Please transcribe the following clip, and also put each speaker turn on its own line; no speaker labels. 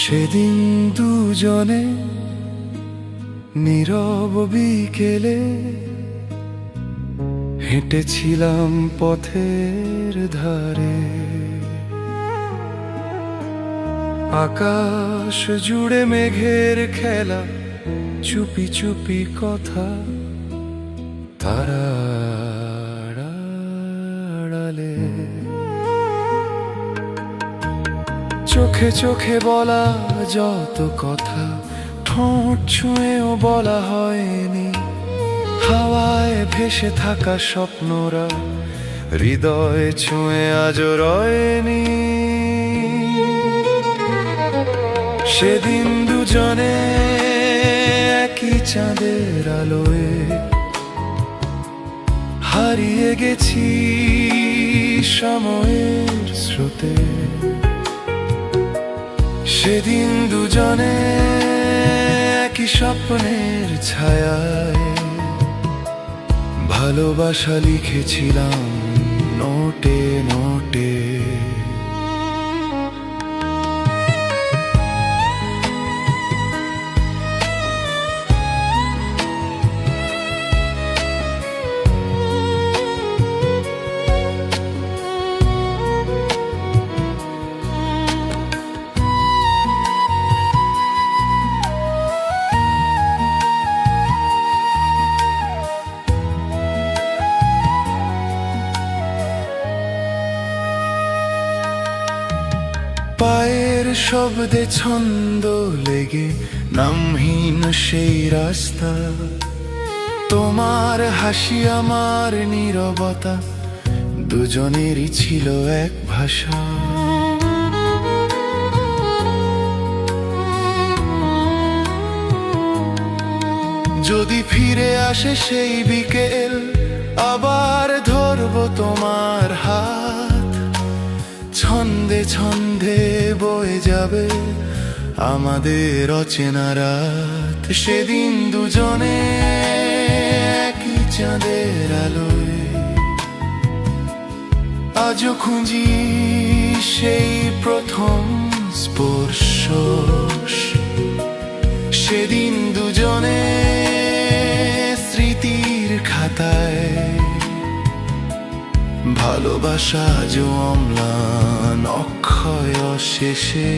সেদিন দুজনে নীরব বিকেলে হেঁটেছিলাম পথের ধারে। আকাশ জুড়ে মেঘের খেলা, চুপি চুপি কথা, তারা চোখে চোখে বলা যত কথা, ঠোঁট ছুঁয়েও বলা হয়নি। হাওয়ায় ভেসে থাকা স্বপ্নরা হৃদয় ছুঁয়ে আজ রয়নি। সেদিন দুজনে একই চাঁদের আলোয় হারিয়ে গেছি সময়ের স্রোতে। সেদিন দুজনে একই স্বপ্নের ছায়ায় ভালোবাসা লিখেছিলাম। পায়ের শব্দে ছন্দ লেগে, নামহীন সেই রাস্তা। তোমার হাসি, আমার নীরবতা, দুজনেরই ছিল এক ভাষা। যদি ফিরে আসে সেই বিকেল, আবার ধরবো তোমার হাত। ছন্দে ছন্দে বয়ে যাবে আমাদের অচেনা রাত। সেদিন দুজনে একই চাঁদের আলোয় আজও খুঁজি সেই প্রথম স্পর্শ। সেদিন দুজনে স্মৃতির খাতায় ভালোবাসা আজ অক্ষয় শেষে